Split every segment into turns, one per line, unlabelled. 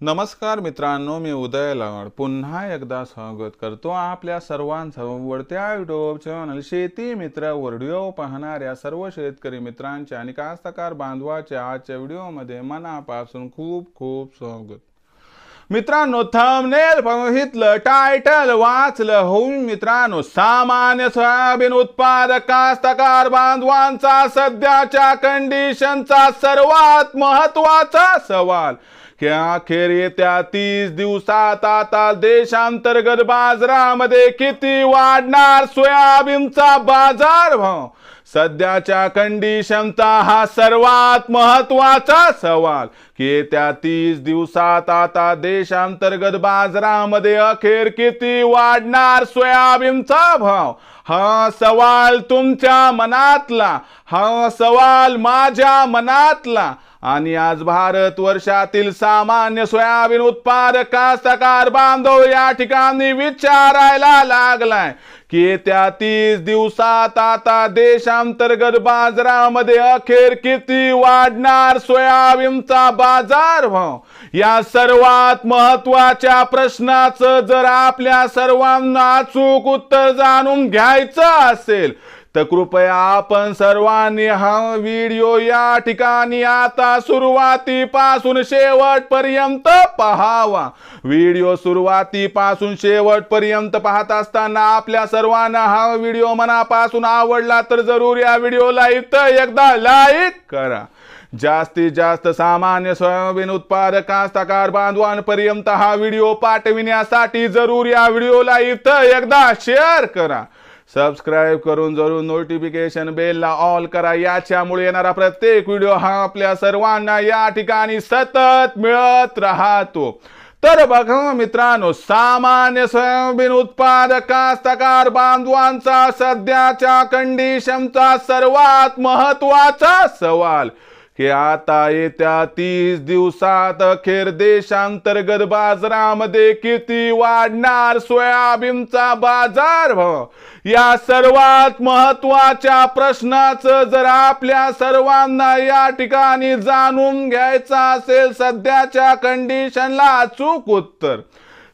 नमस्कार मित्रांनो मी उदय लवड पुन्हा एकदा स्वागत करतो आपल्या सर्वांच्या युट्यूब चॅनल शेती मित्र व्हिडिओ पाहणाऱ्या सर्व शेतकरी मित्रांचे आणि कास्तकार बांधवाच्या आजच्या व्हिडिओमध्ये मनापासून खूप खूप स्वागत. मित्रांनो थंबनेल बघितलं टायटल वाचलं होऊन मित्रांनो सामान्य सोयाबीन उत्पादक कास्तकार बांधवांचा सध्याच्या कंडिशनचा सर्वात महत्त्वाचा सवाल. अखेर येत्या तीस दिवसात आता देशांतर्गत बाजारामध्ये किती वाढणार सोयाबीनचा बाजार? भाव सध्याच्या कंडिशनचा हा सर्वात महत्त्वाचा सवाल. की येत्या तीस दिवसात आता देशांतर्गत बाजारामध्ये अखेर किती वाढणार सोयाबीनचा भाव? हा सवाल तुमच्या मनातला हा सवाल माझ्या मनातला. आणि आज भारत वर्षातील सामान्य सोयाबीन उत्पादक कास्तकार बांधव या ठिकाणी विचारायला लागलाय की येत्या तीस दिवसात आता देशांतर्गत बाजारामध्ये अखेर किती वाढणार सोयाबीनचा बाजार भाव? या सर्वात महत्त्वाच्या प्रश्नाचं जर आपल्या सर्वांना अचूक उत्तर जाणून घ्यायचं असेल तर कृपया आपण सर्वांनी हा व्हिडिओ या ठिकाणी आता सुरुवातीपासून शेवटपर्यंत पहावा. व्हिडिओ सुरुवातीपासून शेवटपर्यंत पाहत असताना आपल्या सर्वांना हा व्हिडिओ मनापासून आवडला तर जरूर या व्हिडिओला इथं एकदा लाईक करा. जास्तीत जास्त सामान्य सोयाबीन उत्पादक कास्तकार बांधवांपर्यंत हा व्हिडिओ पाठविण्यासाठी जरूर या व्हिडिओला इथं एकदा शेअर करा. सबस्क्राईब करून जरूर नोटिफिकेशन बेलला ऑल करा. याच्यामुळे येणारा प्रत्येक व्हिडिओ हा आपल्या सर्वांना या ठिकाणी सतत मिळत राहतो. तर बघा मित्रांनो सामान्य सोयाबीन उत्पादक कास्तकार बांधवांचा सध्याच्या कंडिशनचा सर्वात महत्त्वाचा सवाल की आता येत्या तीस दिवसात अखेर देशांतर्गत बाजारामध्ये किती वाढणार सोयाबीनचा बाजार भाव या सर्वात महत्त्वाच्या प्रश्नाचं जर आपल्या सर्वांना या ठिकाणी जाणून घ्यायचं असेल सध्याच्या कंडिशनला अचूक उत्तर.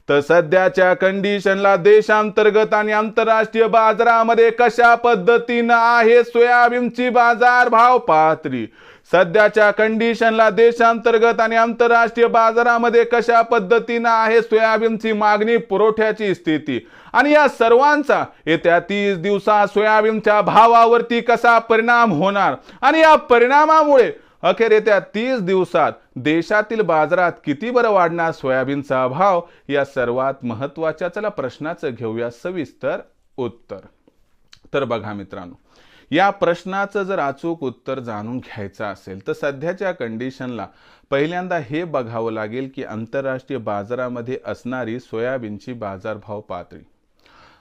तर सध्याच्या कंडिशनला देशांतर्गत आणि आंतरराष्ट्रीय बाजारामध्ये कशा पद्धतीनं आहे सोयाबीनची बाजार भाव पातळी सध्याच्या कंडिशनला देशांतर्गत आणि आंतरराष्ट्रीय बाजारामध्ये कशा पद्धतीनं आहे सोयाबीनची मागणी पुरवठ्याची स्थिती? आणि या सर्वांचा येत्या तीस दिवसात सोयाबीनच्या भावावरती कसा परिणाम होणार? आणि या परिणामामुळे अखेर येत्या तीस दिवसात देशातील बाजारात किती बरं वाढणार सोयाबीनचा भाव या सर्वात महत्त्वाच्या चला प्रश्नाचं घेऊया सविस्तर उत्तर. तर बघा मित्रांनो या प्रश्नाचं जर अचूक उत्तर जाणून घ्यायचं असेल तर सध्याच्या कंडिशनला पहिल्यांदा हे बघावं लागेल की आंतरराष्ट्रीय बाजारामध्ये असणारी सोयाबीनची बाजारभाव पातळी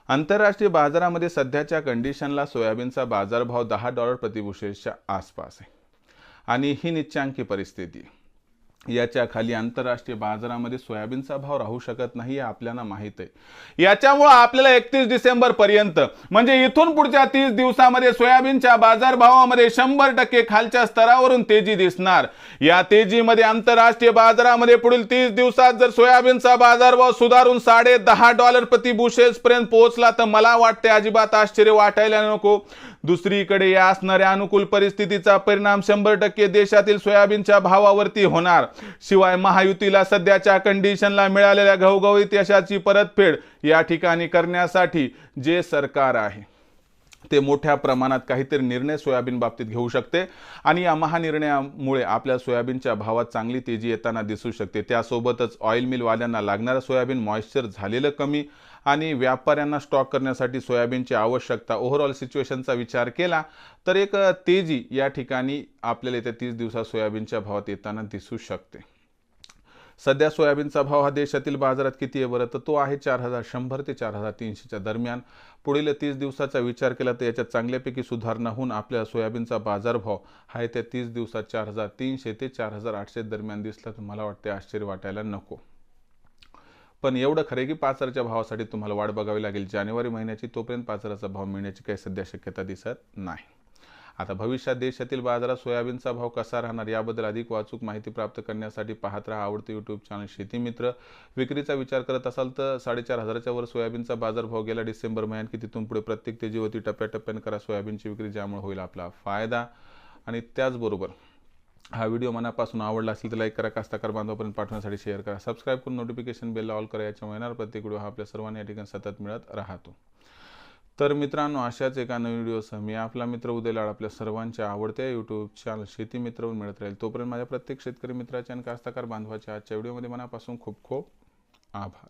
आंतरराष्ट्रीय बाजारामध्ये सध्याच्या कंडिशनला सोयाबीनचा बाजारभाव दहा डॉलर प्रतिभूषेच्या आसपास आहे. आणि ही निच्चांकी परिस्थिती. याच्या खाली आंतरराष्ट्रीय बाजारामध्ये सोयाबीनचा भाव राहू शकत नाही हे आपल्याला माहीत आहे. याच्यामुळं आपल्याला एकतीस डिसेंबर पर्यंत म्हणजे इथून पुढच्या तीस दिवसामध्ये सोयाबीनच्या बाजारभावामध्ये शंभर टक्के खालच्या स्तरावरून तेजी दिसणार. या तेजीमध्ये आंतरराष्ट्रीय बाजारामध्ये पुढील तीस दिवसात जर सोयाबीनचा बाजारभाव सुधारून साडे दहा डॉलर प्रति बुशेल्स पर्यंत पोहोचला तर मला वाटते अजिबात आश्चर्य वाटायला नको. दुसरीकडे या असणाऱ्या अनुकूल परिस्थितीचा परिणाम शंभर टक्के देशातील सोयाबीनच्या भावावरती होणार. शिवाय महायुतीला सध्याच्या कंडिशनला मिळालेल्या घवघवीत यशाची परतफेड या ठिकाणी करण्यासाठी जे सरकार आहे ते मोठ्या प्रमाणात काहीतरी निर्णय सोयाबीन बाबतीत घेऊ शकते. आणि या महानिर्णयामुळे आपल्या सोयाबीनच्या भावात चांगली तेजी येताना दिसू शकते. त्यासोबतच ऑइल मिलवाल्यांना लागणारं सोयाबीन मॉइश्चर झालेलं कमी आणि व्यापाऱ्यांना स्टॉक करण्यासाठी सोयाबीनची आवश्यकता. ओव्हरऑल सिच्युएशनचा विचार केला तर एक तेजी या ठिकाणी आपल्याला येत्या तीस दिवसात सोयाबीनच्या भावात येताना दिसू शकते. सध्या सोयाबीनचा भाव हा देशातील बाजारात किती आहे बरं? तर तो आहे चार हजार शंभर ते चार हजार तीनशेच्या दरम्यान. पुढील तीस दिवसाचा विचार केला तर याच्यात चांगल्यापैकी सुधारणा होऊन आपल्या सोयाबीनचा बाजारभाव हा येत्या तीस दिवसात चार हजार तीनशे ते चार हजार आठशे दरम्यान दिसला. तर मला वाटते आश्चर्य वाटायला नको. पण एवढं खरे की पाच भावासाठी तुम्हाला वाट बघावी लागेल. जानेवारी महिन्याची तोपर्यंत पाचराचा भाव मिळण्याची काही सध्या शक्यता दिसत नाही. आता भविष्यात देशातील बाजारात सोयाबीनचा भाव कसा राहणार याबद्दल अधिक वाचूक माहिती प्राप्त करण्यासाठी पाहत राहा आवडते यूट्यूब चॅनल शेतीमित्र विक्रीचा विचार करत असाल तर साडेचार हजाराच्या वर सोयाबीनचा बाजारभाव गेला डिसेंबर महिन्यात की तिथून पुढे प्रत्येक तेजीवरती टप्प्याटप्प्याने करा सोयाबीनची विक्री ज्यामुळे होईल आपला फायदा. आणि त्याचबरोबर हा व्हिडिओ मनापासून आवडला असेल तर लाईक करा कास्ताकार बांधवापर्यंत पाठवण्यासाठी शेअर करा. सबस्क्राईब करून नोटिफिकेशन बेल ऑल करा याच्यामुळे येणार प्रत्येक व्हिडिओ हा आपल्या सर्वांना या ठिकाणी सतत मिळत राहतो. तर मित्रांनो अशाच एका नवीन व्हिडिओसह मी आपला मित्र उदय लाड आपल्या सर्वांच्या आवडत्या यूट्यूब चॅनल शेती मित्रवरून मिळत राहील. तोपर्यंत माझ्या प्रत्येक शेतकरी मित्राच्या आणि कास्ताकार बांधवाच्या आजच्या व्हिडिओमध्ये मनापासून खूप खूप आभार.